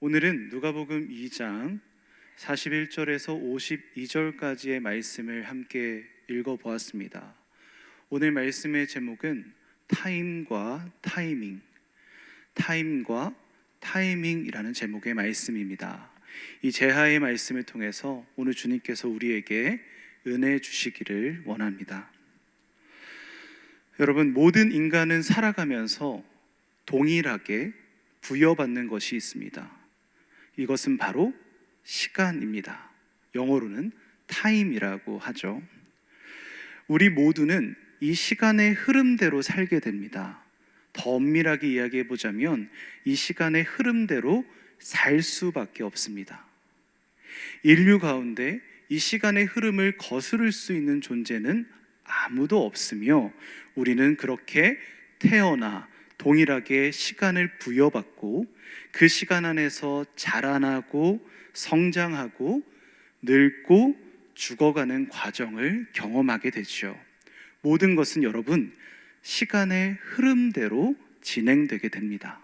오늘은 누가복음 2장 41절에서 52절까지의 말씀을 함께 읽어 보았습니다. 오늘 말씀의 제목은 타임과 타이밍, 타임과 타이밍이라는 제목의 말씀입니다. 이 제하의 말씀을 통해서 오늘 주님께서 우리에게 은혜 주시기를 원합니다. 여러분, 모든 인간은 살아가면서 동일하게 부여받는 것이 있습니다. 이것은 바로 시간입니다. 영어로는 타임이라고 하죠. 우리 모두는 이 시간의 흐름대로 살게 됩니다. 더 엄밀하게 이야기해 보자면 이 시간의 흐름대로 살 수밖에 없습니다. 인류 가운데 이 시간의 흐름을 거스를 수 있는 존재는 아무도 없으며 우리는 그렇게 태어나 동일하게 시간을 부여받고 그 시간 안에서 자라나고 성장하고 늙고 죽어가는 과정을 경험하게 되죠. 모든 것은 여러분 시간의 흐름대로 진행되게 됩니다.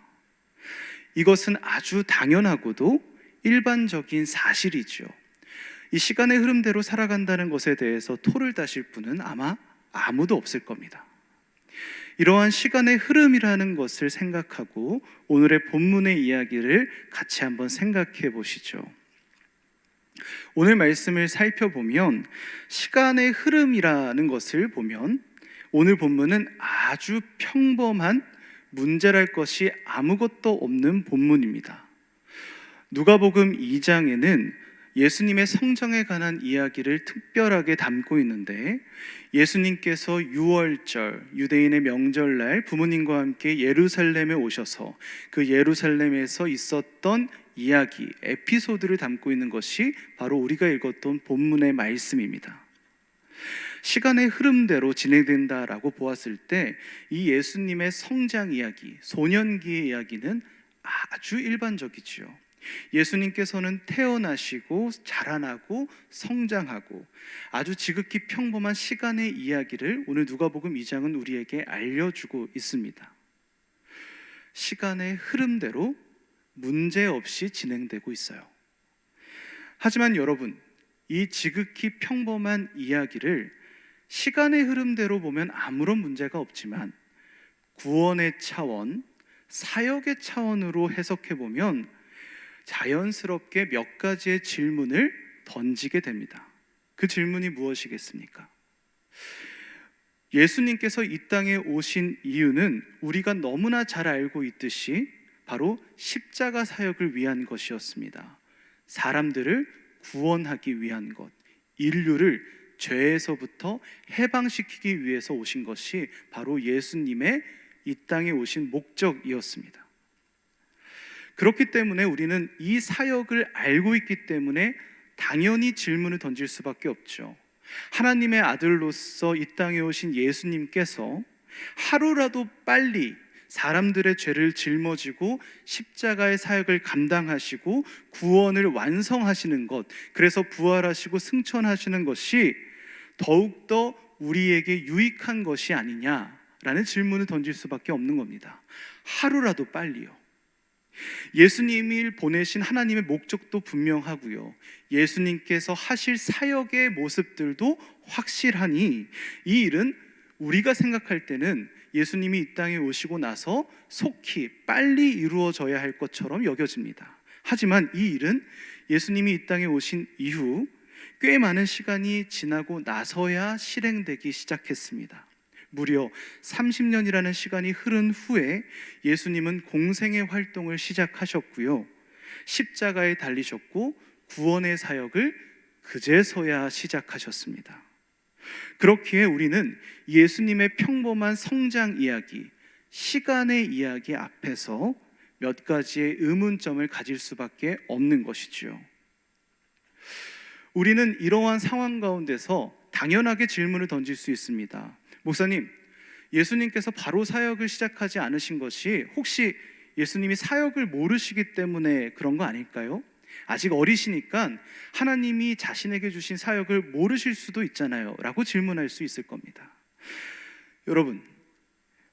이것은 아주 당연하고도 일반적인 사실이죠. 이 시간의 흐름대로 살아간다는 것에 대해서 토를 다실 분은 아마 아무도 없을 겁니다. 이러한 시간의 흐름이라는 것을 생각하고 오늘의 본문의 이야기를 같이 한번 생각해 보시죠. 오늘 말씀을 살펴보면 시간의 흐름이라는 것을 보면 오늘 본문은 아주 평범한 문제랄 것이 아무것도 없는 본문입니다. 누가복음 2장에는 예수님의 성장에 관한 이야기를 특별하게 담고 있는데 예수님께서 6월절 유대인의 명절날 부모님과 함께 예루살렘에 오셔서 그 예루살렘에서 있었던 이야기, 에피소드를 담고 있는 것이 바로 우리가 읽었던 본문의 말씀입니다. 시간의 흐름대로 진행된다라고 보았을 때 이 예수님의 성장 이야기, 소년기의 이야기는 아주 일반적이지요. 예수님께서는 태어나시고 자라나고 성장하고 아주 지극히 평범한 시간의 이야기를 오늘 누가복음 2장은 우리에게 알려주고 있습니다. 시간의 흐름대로 문제 없이 진행되고 있어요. 하지만 여러분, 이 지극히 평범한 이야기를 시간의 흐름대로 보면 아무런 문제가 없지만 구원의 차원, 사역의 차원으로 해석해 보면 자연스럽게 몇 가지의 질문을 던지게 됩니다. 그 질문이 무엇이겠습니까? 예수님께서 이 땅에 오신 이유는 우리가 너무나 잘 알고 있듯이 바로 십자가 사역을 위한 것이었습니다. 사람들을 구원하기 위한 것, 인류를 죄에서부터 해방시키기 위해서 오신 것이 바로 예수님의 이 땅에 오신 목적이었습니다. 그렇기 때문에 우리는 이 사역을 알고 있기 때문에 당연히 질문을 던질 수밖에 없죠. 하나님의 아들로서 이 땅에 오신 예수님께서 하루라도 빨리 사람들의 죄를 짊어지고 십자가의 사역을 감당하시고 구원을 완성하시는 것, 그래서 부활하시고 승천하시는 것이 더욱더 우리에게 유익한 것이 아니냐라는 질문을 던질 수밖에 없는 겁니다. 하루라도 빨리요. 예수님이 보내신 하나님의 목적도 분명하고요. 예수님께서 하실 사역의 모습들도 확실하니 이 일은 우리가 생각할 때는 예수님이 이 땅에 오시고 나서 속히 빨리 이루어져야 할 것처럼 여겨집니다. 하지만 이 일은 예수님이 이 땅에 오신 이후 꽤 많은 시간이 지나고 나서야 실행되기 시작했습니다. 무려 30년이라는 시간이 흐른 후에 예수님은 공생의 활동을 시작하셨고요. 십자가에 달리셨고 구원의 사역을 그제서야 시작하셨습니다. 그렇기에 우리는 예수님의 평범한 성장 이야기, 시간의 이야기 앞에서 몇 가지의 의문점을 가질 수밖에 없는 것이지요. 우리는 이러한 상황 가운데서 당연하게 질문을 던질 수 있습니다. 목사님, 예수님께서 바로 사역을 시작하지 않으신 것이 혹시 예수님이 사역을 모르시기 때문에 그런 거 아닐까요? 아직 어리시니까 하나님이 자신에게 주신 사역을 모르실 수도 있잖아요. 라고 질문할 수 있을 겁니다. 여러분,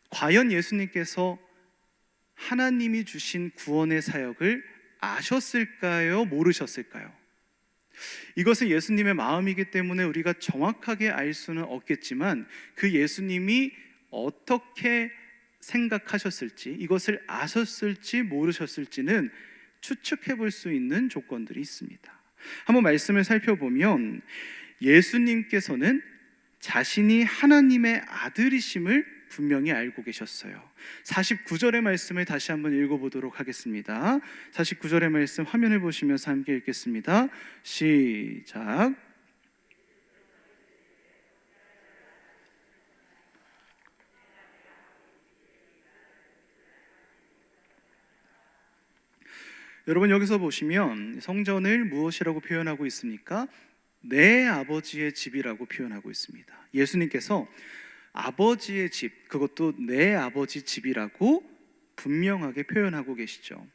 과연 예수님께서 하나님이 주신 구원의 사역을 아셨을까요? 모르셨을까요? 이것은 예수님의 마음이기 때문에 우리가 정확하게 알 수는 없겠지만 그 예수님이 어떻게 생각하셨을지 이것을 아셨을지 모르셨을지는 추측해 볼 수 있는 조건들이 있습니다. 한번 말씀을 살펴보면 예수님께서는 자신이 하나님의 아들이심을 분명히 알고 계셨어요. 49절의 말씀을 다시 한번 읽어보도록 하겠습니다. 49절의 말씀 화면을 보시면서 함께 읽겠습니다. 시작. 여러분 여기서 보시면 성전을 무엇이라고 표현하고 있습니까? 내 아버지의 집이라고 표현하고 있습니다. 예수님께서 아버지의 집, 그것도 내 아버지 집이라고 분명하게 표현하고 계시죠.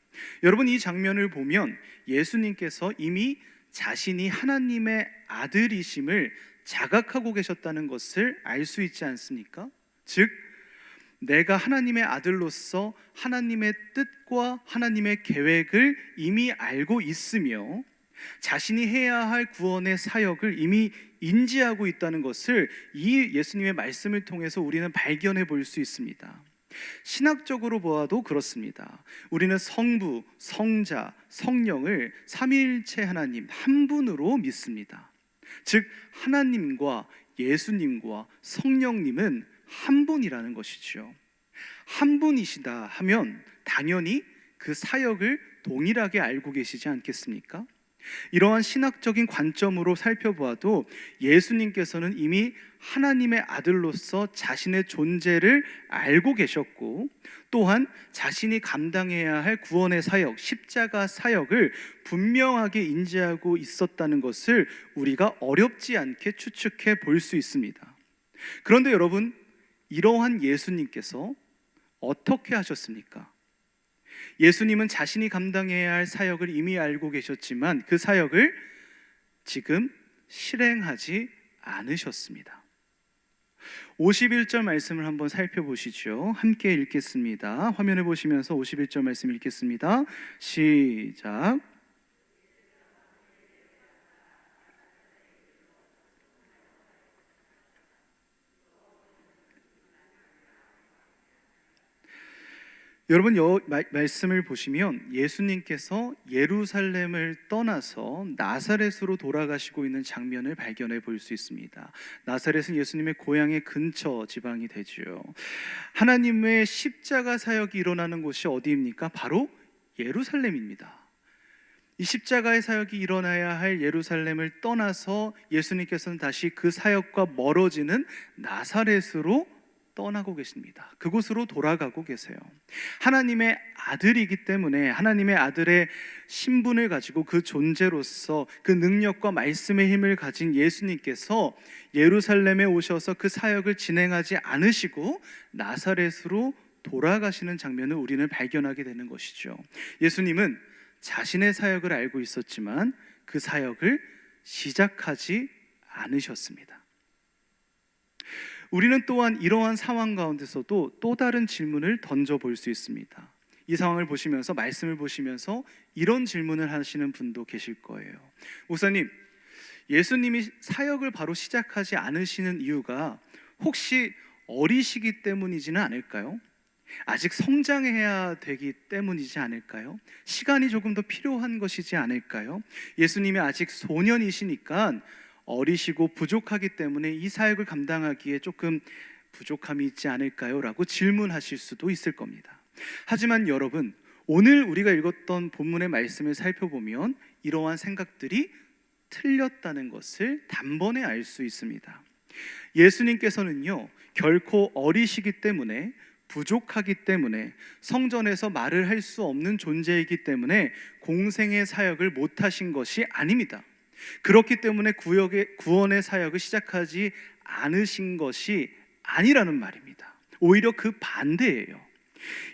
여러분 이 장면을 보면 예수님께서 이미 자신이 하나님의 아들이심을 자각하고 계셨다는 것을 알 수 있지 않습니까? 즉 내가 하나님의 아들로서 하나님의 뜻과 하나님의 계획을 이미 알고 있으며 자신이 해야 할 구원의 사역을 이미 인지하고 있다는 것을 이 예수님의 말씀을 통해서 우리는 발견해 볼 수 있습니다. 신학적으로 보아도 그렇습니다. 우리는 성부, 성자, 성령을 삼위일체 하나님 한 분으로 믿습니다. 즉 하나님과 예수님과 성령님은 한 분이라는 것이죠. 한 분이시다 하면 당연히 그 사역을 동일하게 알고 계시지 않겠습니까? 이러한 신학적인 관점으로 살펴보아도 예수님께서는 이미 하나님의 아들로서 자신의 존재를 알고 계셨고 또한 자신이 감당해야 할 구원의 사역, 십자가 사역을 분명하게 인지하고 있었다는 것을 우리가 어렵지 않게 추측해 볼 수 있습니다. 그런데 여러분, 이러한 예수님께서 어떻게 하셨습니까? 예수님은 자신이 감당해야 할 사역을 이미 알고 계셨지만 그 사역을 지금 실행하지 않으셨습니다. 51절 말씀을 한번 살펴보시죠. 함께 읽겠습니다. 화면을 보시면서 51절 말씀 읽겠습니다. 시작. 여러분 여 마, 말씀을 보시면 예수님께서 예루살렘을 떠나서 나사렛으로 돌아가시고 있는 장면을 발견해 볼 수 있습니다. 나사렛은 예수님의 고향의 근처 지방이 되지요. 하나님의 십자가 사역이 일어나는 곳이 어디입니까? 바로 예루살렘입니다. 이 십자가의 사역이 일어나야 할 예루살렘을 떠나서 예수님께서는 다시 그 사역과 멀어지는 나사렛으로 떠나고 계십니다. 그곳으로 돌아가고 계세요. 하나님의 아들이기 때문에 하나님의 아들의 신분을 가지고 그 존재로서 그 능력과 말씀의 힘을 가진 예수님께서 예루살렘에 오셔서 그 사역을 진행하지 않으시고 나사렛으로 돌아가시는 장면을 우리는 발견하게 되는 것이죠. 예수님은 자신의 사역을 알고 있었지만 그 사역을 시작하지 않으셨습니다. 우리는 또한 이러한 상황 가운데서도 또 다른 질문을 던져 볼 수 있습니다. 이 상황을 보시면서 말씀을 보시면서 이런 질문을 하시는 분도 계실 거예요. 목사님, 예수님이 사역을 바로 시작하지 않으시는 이유가 혹시 어리시기 때문이지는 않을까요? 아직 성장해야 되기 때문이지 않을까요? 시간이 조금 더 필요한 것이지 않을까요? 예수님이 아직 소년이시니까 어리시고 부족하기 때문에 이 사역을 감당하기에 조금 부족함이 있지 않을까요? 라고 질문하실 수도 있을 겁니다. 하지만 여러분, 오늘 우리가 읽었던 본문의 말씀을 살펴보면 이러한 생각들이 틀렸다는 것을 단번에 알 수 있습니다. 예수님께서는요, 결코 어리시기 때문에 부족하기 때문에 성전에서 말을 할 수 없는 존재이기 때문에 공생의 사역을 못 하신 것이 아닙니다. 그렇기 때문에 구역의 구원의 사역을 시작하지 않으신 것이 아니라는 말입니다. 오히려 그 반대예요.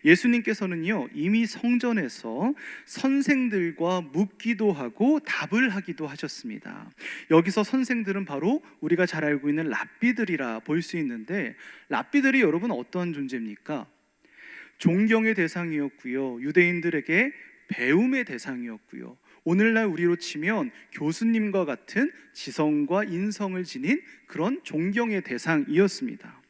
예수님께서는요, 이미 성전에서 선생들과 묻기도 하고 답을 하기도 하셨습니다. 여기서 선생들은 바로 우리가 잘 알고 있는 랍비들이라 볼 수 있는데, 랍비들이 여러분 어떤 존재입니까? 존경의 대상이었고요. 유대인들에게 배움의 대상이었고요. 오늘날 우리로 치면 교수님과 같은 지성과 인성을 지닌 그런 존경의 대상이었습니다.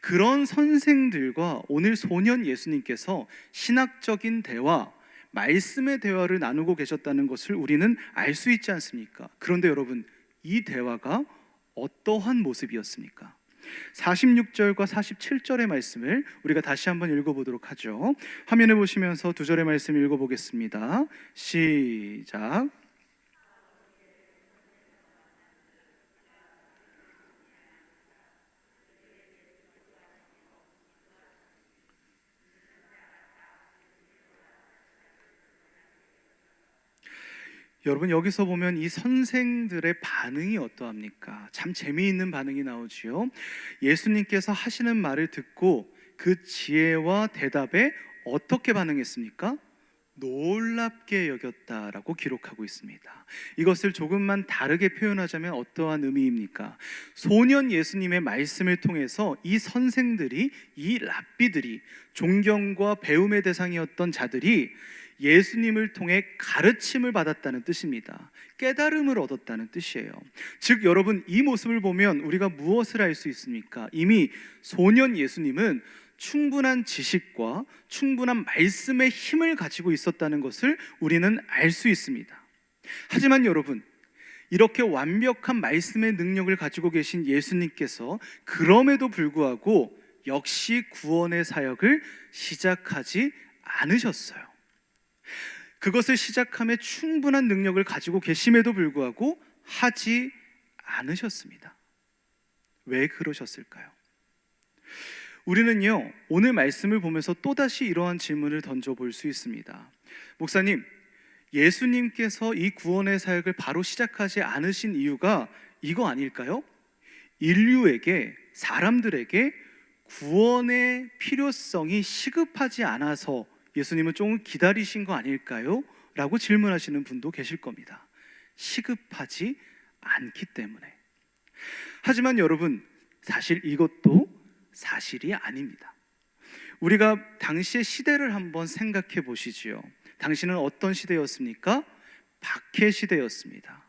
그런 선생들과 오늘 소년 예수님께서 신학적인 대화, 말씀의 대화를 나누고 계셨다는 것을 우리는 알 수 있지 않습니까? 그런데 여러분, 이 대화가 어떠한 모습이었습니까? 46절과 47절의 말씀을 우리가 다시 한번 읽어보도록 하죠. 화면에 보시면서 두 절의 말씀 읽어보겠습니다. 시작. 여러분 여기서 보면 이 선생들의 반응이 어떠합니까? 참 재미있는 반응이 나오지요. 예수님께서 하시는 말을 듣고 그 지혜와 대답에 어떻게 반응했습니까? 놀랍게 여겼다라고 기록하고 있습니다. 이것을 조금만 다르게 표현하자면 어떠한 의미입니까? 소년 예수님의 말씀을 통해서 이 선생들이 이 랍비들이 존경과 배움의 대상이었던 자들이 예수님을 통해 가르침을 받았다는 뜻입니다. 깨달음을 얻었다는 뜻이에요. 즉 여러분 이 모습을 보면 우리가 무엇을 알 수 있습니까? 이미 소년 예수님은 충분한 지식과 충분한 말씀의 힘을 가지고 있었다는 것을 우리는 알 수 있습니다. 하지만 여러분 이렇게 완벽한 말씀의 능력을 가지고 계신 예수님께서 그럼에도 불구하고 역시 구원의 사역을 시작하지 않으셨어요. 그것을 시작함에 충분한 능력을 가지고 계심에도 불구하고 하지 않으셨습니다. 왜 그러셨을까요? 우리는요, 오늘 말씀을 보면서 또다시 이러한 질문을 던져볼 수 있습니다. 목사님, 예수님께서 이 구원의 사역을 바로 시작하지 않으신 이유가 이거 아닐까요? 인류에게, 사람들에게 구원의 필요성이 시급하지 않아서 예수님은 조금 기다리신 거 아닐까요? 라고 질문하시는 분도 계실 겁니다. 시급하지 않기 때문에. 하지만 여러분, 사실 이것도 사실이 아닙니다. 우리가 당시의 시대를 한번 생각해 보시지요. 당시는 어떤 시대였습니까? 박해 시대였습니다.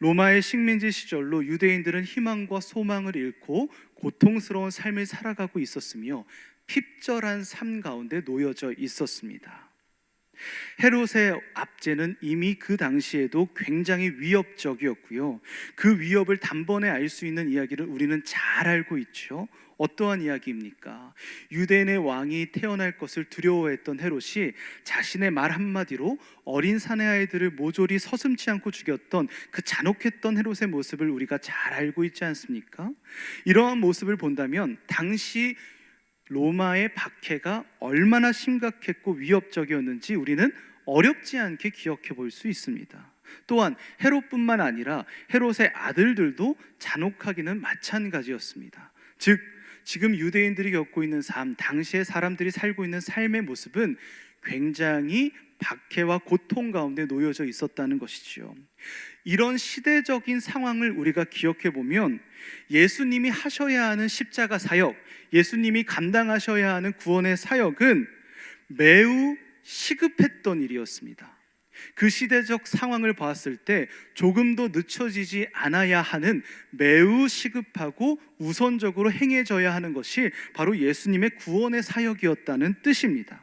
로마의 식민지 시절로 유대인들은 희망과 소망을 잃고 고통스러운 삶을 살아가고 있었으며 핍절한 삶 가운데 놓여져 있었습니다. 헤롯의 압제는 이미 그 당시에도 굉장히 위협적이었고요. 그 위협을 단번에 알 수 있는 이야기를 우리는 잘 알고 있죠. 어떠한 이야기입니까? 유대인의 왕이 태어날 것을 두려워했던 헤롯이 자신의 말 한마디로 어린 사내 아이들을 모조리 서슴치 않고 죽였던 그 잔혹했던 헤롯의 모습을 우리가 잘 알고 있지 않습니까? 이러한 모습을 본다면 당시 로마의 박해가 얼마나 심각했고 위협적이었는지 우리는 어렵지 않게 기억해 볼 수 있습니다. 또한 헤롯뿐만 아니라 헤롯의 아들들도 잔혹하기는 마찬가지였습니다. 즉 지금 유대인들이 겪고 있는 삶, 당시의 사람들이 살고 있는 삶의 모습은 굉장히 박해와 고통 가운데 놓여져 있었다는 것이지요. 이런 시대적인 상황을 우리가 기억해 보면 예수님이 하셔야 하는 십자가 사역, 예수님이 감당하셔야 하는 구원의 사역은 매우 시급했던 일이었습니다. 그 시대적 상황을 봤을 때 조금도 늦춰지지 않아야 하는 매우 시급하고 우선적으로 행해져야 하는 것이 바로 예수님의 구원의 사역이었다는 뜻입니다.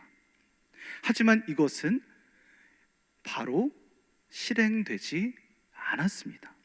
하지만 이것은 바로 실행되지 않았습니다.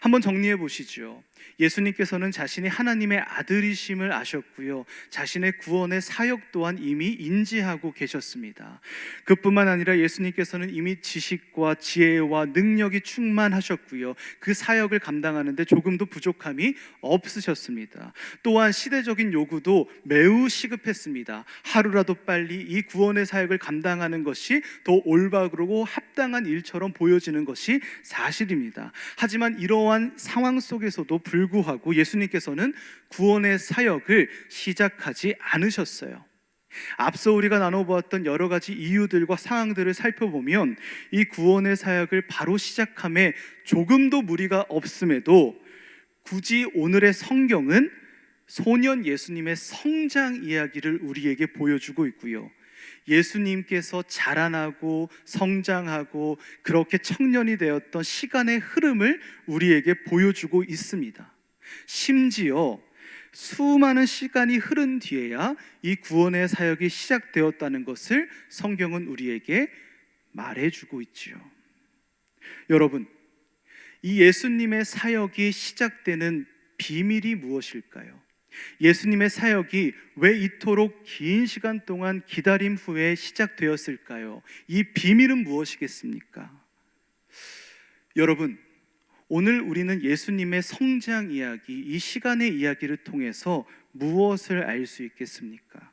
한번 정리해 보시죠. 예수님께서는 자신이 하나님의 아들이심을 아셨고요. 자신의 구원의 사역 또한 이미 인지하고 계셨습니다. 그뿐만 아니라 예수님께서는 이미 지식과 지혜와 능력이 충만하셨고요. 그 사역을 감당하는데 조금도 부족함이 없으셨습니다. 또한 시대적인 요구도 매우 시급했습니다. 하루라도 빨리 이 구원의 사역을 감당하는 것이 더 올바르고 합당한 일처럼 보여지는 것이 사실입니다. 하지만 이러한 상황 속에서도 불구하고 예수님께서는 구원의 사역을 시작하지 않으셨어요. 앞서 우리가 나눠보았던 여러 가지 이유들과 상황들을 살펴보면 이 구원의 사역을 바로 시작함에 조금도 무리가 없음에도 굳이 오늘의 성경은 소년 예수님의 성장 이야기를 우리에게 보여주고 있고요. 예수님께서 자라나고 성장하고 그렇게 청년이 되었던 시간의 흐름을 우리에게 보여주고 있습니다. 심지어 수많은 시간이 흐른 뒤에야 이 구원의 사역이 시작되었다는 것을 성경은 우리에게 말해주고 있지요. 여러분, 이 예수님의 사역이 시작되는 비밀이 무엇일까요? 예수님의 사역이 왜 이토록 긴 시간 동안 기다림 후에 시작되었을까요? 이 비밀은 무엇이겠습니까? 여러분, 오늘 우리는 예수님의 성장 이야기, 이 시간의 이야기를 통해서 무엇을 알 수 있겠습니까?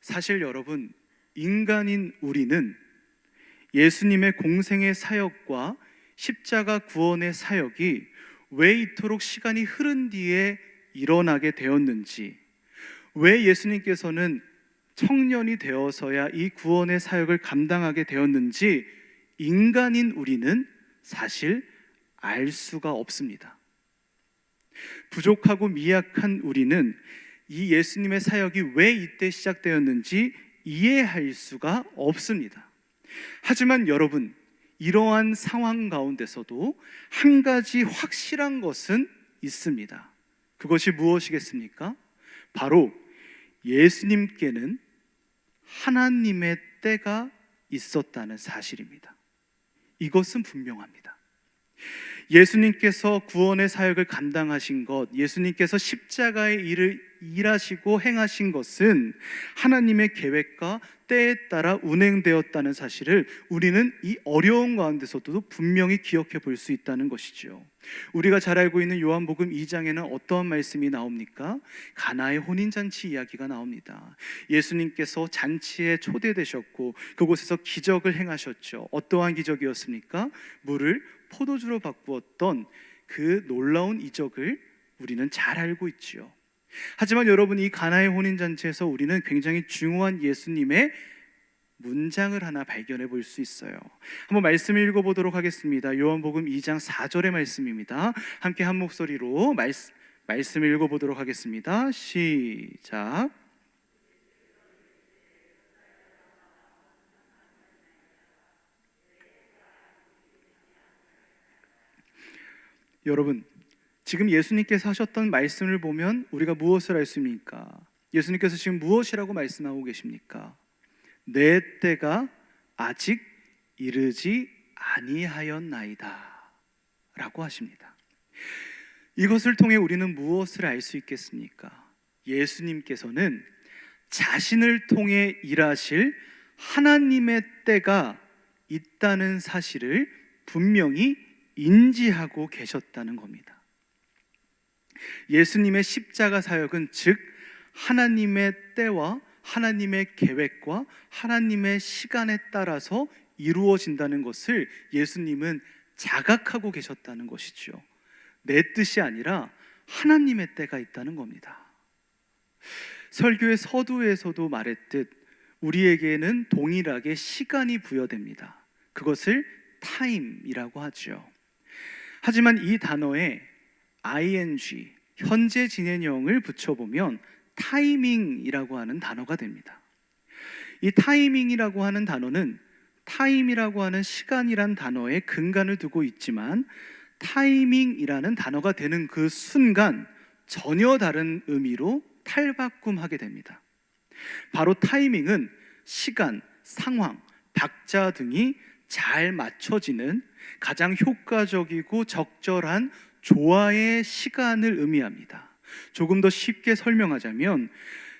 사실 여러분, 인간인 우리는 예수님의 공생의 사역과 십자가 구원의 사역이 왜 이토록 시간이 흐른 뒤에 일어나게 되었는지, 왜 예수님께서는 청년이 되어서야 이 구원의 사역을 감당하게 되었는지 인간인 우리는 사실 알 수가 없습니다. 부족하고 미약한 우리는 이 예수님의 사역이 왜 이때 시작되었는지 이해할 수가 없습니다. 하지만 여러분, 이러한 상황 가운데서도 한 가지 확실한 것은 있습니다. 그것이 무엇이겠습니까? 바로 예수님께는 하나님의 때가 있었다는 사실입니다. 이것은 분명합니다. 예수님께서 구원의 사역을 감당하신 것, 예수님께서 십자가의 일을 일하시고 행하신 것은 하나님의 계획과 때에 따라 운행되었다는 사실을 우리는 이 어려운 가운데서도 분명히 기억해 볼 수 있다는 것이죠. 우리가 잘 알고 있는 요한복음 2장에는 어떠한 말씀이 나옵니까? 가나의 혼인 잔치 이야기가 나옵니다. 예수님께서 잔치에 초대되셨고 그곳에서 기적을 행하셨죠. 어떠한 기적이었습니까? 물을 포도주로 바꾸었던 그 놀라운 이적을 우리는 잘 알고 있지요. 하지만 여러분 이 가나의 혼인 잔치에서 우리는 굉장히 중요한 예수님의 문장을 하나 발견해 볼 수 있어요. 한번 말씀을 읽어 보도록 하겠습니다. 요한복음 2장 4절의 말씀입니다. 함께 한 목소리로 말씀 말씀을 읽어 보도록 하겠습니다. 시작. 여러분, 지금 예수님께서 하셨던 말씀을 보면 우리가 무엇을 알 수 있습니까? 예수님께서 지금 무엇이라고 말씀하고 계십니까? 내 때가 아직 이르지 아니하였나이다. 라고 하십니다. 이것을 통해 우리는 무엇을 알 수 있겠습니까? 예수님께서는 자신을 통해 일하실 하나님의 때가 있다는 사실을 분명히 인지하고 계셨다는 겁니다. 예수님의 십자가 사역은 즉 하나님의 때와 하나님의 계획과 하나님의 시간에 따라서 이루어진다는 것을 예수님은 자각하고 계셨다는 것이죠. 내 뜻이 아니라 하나님의 때가 있다는 겁니다. 설교의 서두에서도 말했듯 우리에게는 동일하게 시간이 부여됩니다. 그것을 타임이라고 하죠. 하지만 이 단어에 ing 현재 진행형을 붙여보면 타이밍이라고 하는 단어가 됩니다. 이 타이밍이라고 하는 단어는 타임이라고 하는 시간이란 단어에 근간을 두고 있지만 타이밍이라는 단어가 되는 그 순간 전혀 다른 의미로 탈바꿈하게 됩니다. 바로 타이밍은 시간, 상황, 박자 등이 잘 맞춰지는 가장 효과적이고 적절한 조화의 시간을 의미합니다. 조금 더 쉽게 설명하자면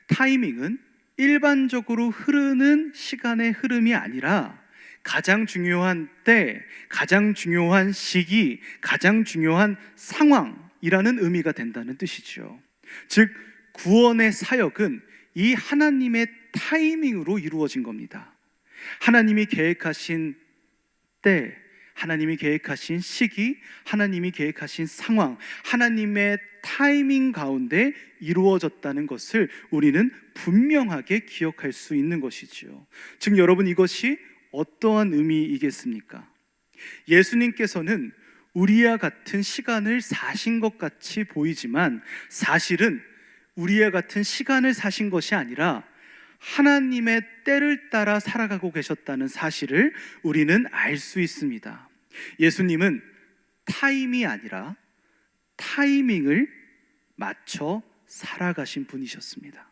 타이밍은 일반적으로 흐르는 시간의 흐름이 아니라 가장 중요한 때, 가장 중요한 시기, 가장 중요한 상황이라는 의미가 된다는 뜻이죠. 즉, 구원의 사역은 이 하나님의 타이밍으로 이루어진 겁니다. 하나님이 계획하신 때, 하나님이 계획하신 시기, 하나님이 계획하신 상황, 하나님의 타이밍 가운데 이루어졌다는 것을 우리는 분명하게 기억할 수 있는 것이지요. 즉 여러분 이것이 어떠한 의미이겠습니까? 예수님께서는 우리와 같은 시간을 사신 것 같이 보이지만 사실은 우리와 같은 시간을 사신 것이 아니라 하나님의 때를 따라 살아가고 계셨다는 사실을 우리는 알 수 있습니다. 예수님은 타임이 아니라 타이밍을 맞춰 살아가신 분이셨습니다.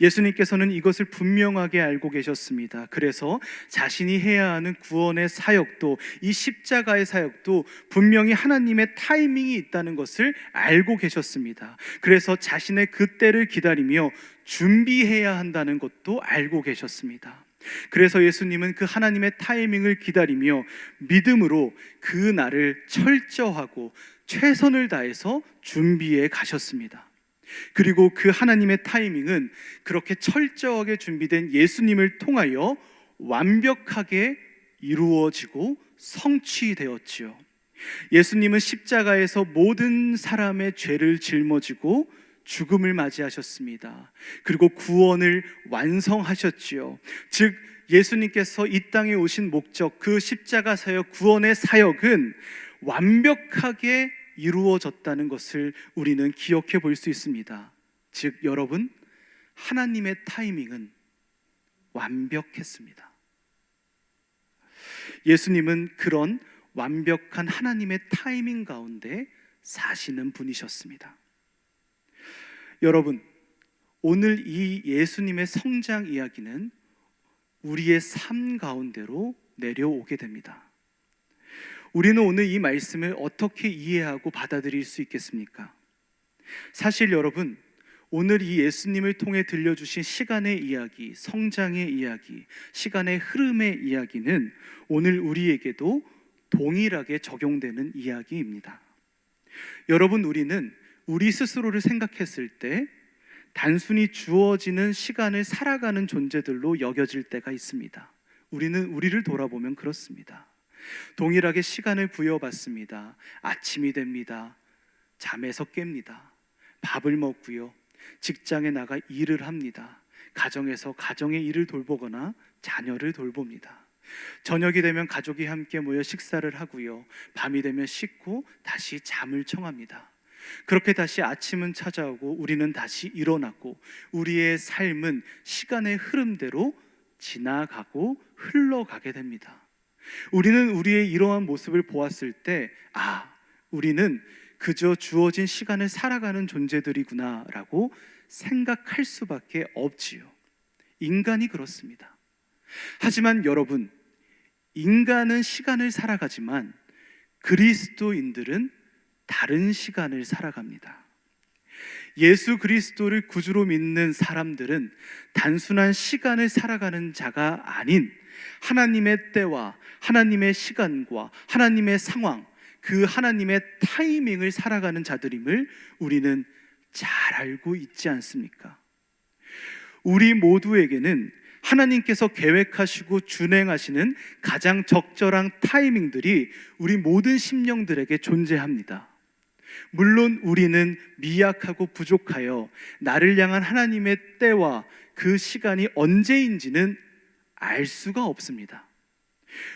예수님께서는 이것을 분명하게 알고 계셨습니다. 그래서 자신이 해야 하는 구원의 사역도 이 십자가의 사역도 분명히 하나님의 타이밍이 있다는 것을 알고 계셨습니다. 그래서 자신의 그때를 기다리며 준비해야 한다는 것도 알고 계셨습니다. 그래서 예수님은 그 하나님의 타이밍을 기다리며 믿음으로 그 날을 철저하고 최선을 다해서 준비해 가셨습니다. 그리고 그 하나님의 타이밍은 그렇게 철저하게 준비된 예수님을 통하여 완벽하게 이루어지고 성취되었지요. 예수님은 십자가에서 모든 사람의 죄를 짊어지고 죽음을 맞이하셨습니다. 그리고 구원을 완성하셨지요. 즉 예수님께서 이 땅에 오신 목적 그 십자가 사역 구원의 사역은 완벽하게 이루어졌다는 것을 우리는 기억해 볼 수 있습니다. 즉, 여러분, 하나님의 타이밍은 완벽했습니다. 예수님은 그런 완벽한 하나님의 타이밍 가운데 사시는 분이셨습니다. 여러분, 오늘 이 예수님의 성장 이야기는 우리의 삶 가운데로 내려오게 됩니다. 우리는 오늘 이 말씀을 어떻게 이해하고 받아들일 수 있겠습니까? 사실 여러분, 오늘 이 예수님을 통해 들려주신 시간의 이야기, 성장의 이야기, 시간의 흐름의 이야기는 오늘 우리에게도 동일하게 적용되는 이야기입니다. 여러분, 우리는 우리 스스로를 생각했을 때 단순히 주어지는 시간을 살아가는 존재들로 여겨질 때가 있습니다. 우리는 우리를 돌아보면 그렇습니다. 동일하게 시간을 부여받습니다. 아침이 됩니다. 잠에서 깹니다. 밥을 먹고요. 직장에 나가 일을 합니다. 가정에서 가정의 일을 돌보거나 자녀를 돌봅니다. 저녁이 되면 가족이 함께 모여 식사를 하고요. 밤이 되면 씻고 다시 잠을 청합니다. 그렇게 다시 아침은 찾아오고 우리는 다시 일어나고 우리의 삶은 시간의 흐름대로 지나가고 흘러가게 됩니다. 우리는 우리의 이러한 모습을 보았을 때, 아, 우리는 그저 주어진 시간을 살아가는 존재들이구나라고 생각할 수밖에 없지요. 인간이 그렇습니다. 하지만 여러분, 인간은 시간을 살아가지만 그리스도인들은 다른 시간을 살아갑니다. 예수 그리스도를 구주로 믿는 사람들은 단순한 시간을 살아가는 자가 아닌 하나님의 때와 하나님의 시간과 하나님의 상황, 그 하나님의 타이밍을 살아가는 자들임을 우리는 잘 알고 있지 않습니까? 우리 모두에게는 하나님께서 계획하시고 준행하시는 가장 적절한 타이밍들이 우리 모든 심령들에게 존재합니다. 물론 우리는 미약하고 부족하여 나를 향한 하나님의 때와 그 시간이 언제인지는 알 수가 없습니다.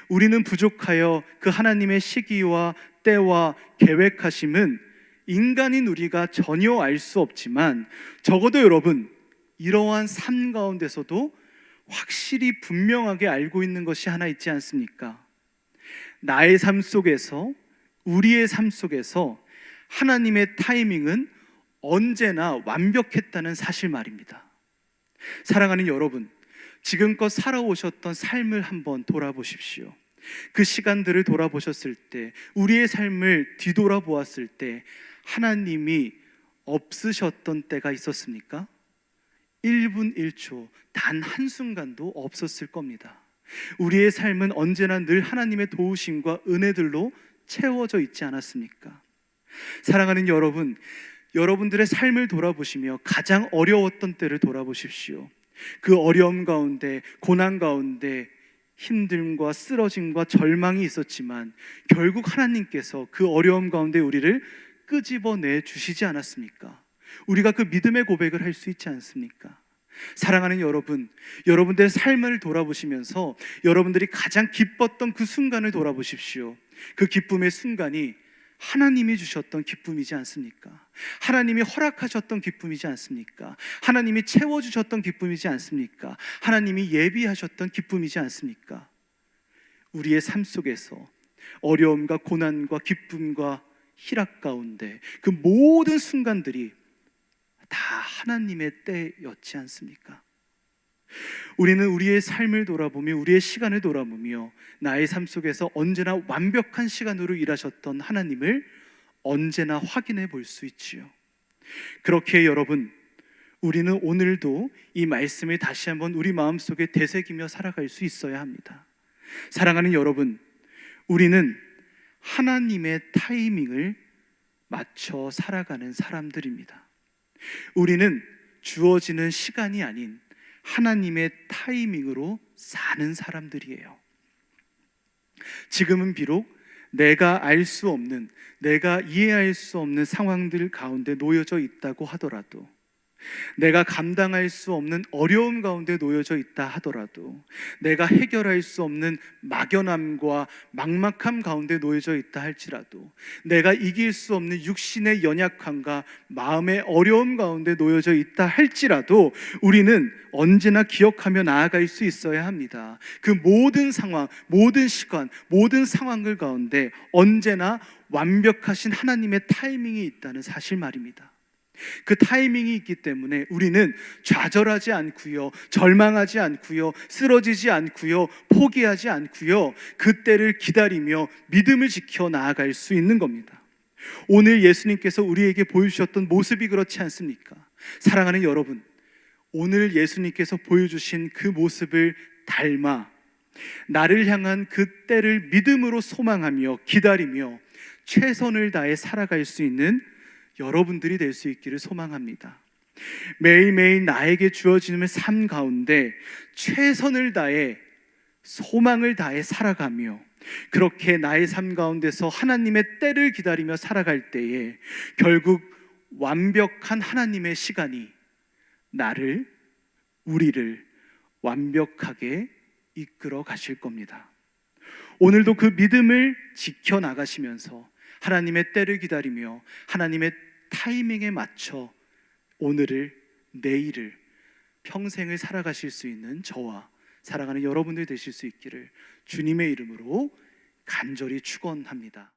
우리는 부족하여 그 하나님의 시기와 때와 계획하심은 인간인 우리가 전혀 알 수 없지만 적어도 여러분 이러한 삶 가운데서도 확실히 분명하게 알고 있는 것이 하나 있지 않습니까? 나의 삶 속에서 우리의 삶 속에서 하나님의 타이밍은 언제나 완벽했다는 사실 말입니다. 사랑하는 여러분, 지금껏 살아오셨던 삶을 한번 돌아보십시오. 그 시간들을 돌아보셨을 때, 우리의 삶을 뒤돌아보았을 때, 하나님이 없으셨던 때가 있었습니까? 1분 1초, 단 한순간도 없었을 겁니다. 우리의 삶은 언제나 늘 하나님의 도우심과 은혜들로 채워져 있지 않았습니까? 사랑하는 여러분, 여러분들의 삶을 돌아보시며 가장 어려웠던 때를 돌아보십시오. 그 어려움 가운데 고난 가운데 힘듦과 쓰러짐과 절망이 있었지만 결국 하나님께서 그 어려움 가운데 우리를 끄집어내 주시지 않았습니까? 우리가 그 믿음의 고백을 할 수 있지 않습니까? 사랑하는 여러분, 여러분들의 삶을 돌아보시면서 여러분들이 가장 기뻤던 그 순간을 돌아보십시오. 그 기쁨의 순간이 하나님이 주셨던 기쁨이지 않습니까? 하나님이 허락하셨던 기쁨이지 않습니까? 하나님이 채워주셨던 기쁨이지 않습니까? 하나님이 예비하셨던 기쁨이지 않습니까? 우리의 삶 속에서 어려움과 고난과 기쁨과 희락 가운데 그 모든 순간들이 다 하나님의 때였지 않습니까? 우리는 우리의 삶을 돌아보며 우리의 시간을 돌아보며 나의 삶 속에서 언제나 완벽한 시간으로 일하셨던 하나님을 언제나 확인해 볼 수 있지요. 그렇게 여러분, 우리는 오늘도 이 말씀을 다시 한번 우리 마음속에 되새기며 살아갈 수 있어야 합니다. 사랑하는 여러분, 우리는 하나님의 타이밍을 맞춰 살아가는 사람들입니다. 우리는 주어지는 시간이 아닌 하나님의 타이밍으로 사는 사람들이에요. 지금은 비록 내가 알 수 없는, 내가 이해할 수 없는 상황들 가운데 놓여져 있다고 하더라도, 내가 감당할 수 없는 어려움 가운데 놓여져 있다 하더라도, 내가 해결할 수 없는 막연함과 막막함 가운데 놓여져 있다 할지라도, 내가 이길 수 없는 육신의 연약함과 마음의 어려움 가운데 놓여져 있다 할지라도, 우리는 언제나 기억하며 나아갈 수 있어야 합니다. 그 모든 상황, 모든 시간, 모든 상황들 가운데 언제나 완벽하신 하나님의 타이밍이 있다는 사실 말입니다. 그 타이밍이 있기 때문에 우리는 좌절하지 않고요, 절망하지 않고요, 쓰러지지 않고요, 포기하지 않고요, 그때를 기다리며 믿음을 지켜 나아갈 수 있는 겁니다. 오늘 예수님께서 우리에게 보여주셨던 모습이 그렇지 않습니까? 사랑하는 여러분, 오늘 예수님께서 보여주신 그 모습을 닮아 나를 향한 그 때를 믿음으로 소망하며 기다리며 최선을 다해 살아갈 수 있는 여러분들이 될 수 있기를 소망합니다. 매일매일 나에게 주어지는 삶 가운데 최선을 다해 소망을 다해 살아가며 그렇게 나의 삶 가운데서 하나님의 때를 기다리며 살아갈 때에 결국 완벽한 하나님의 시간이 나를 우리를 완벽하게 이끌어 가실 겁니다. 오늘도 그 믿음을 지켜 나가시면서 하나님의 때를 기다리며 하나님의 타이밍에 맞춰 오늘을 내일을 평생을 살아가실 수 있는 저와 사랑하는 여러분들 되실 수 있기를 주님의 이름으로 간절히 축원합니다.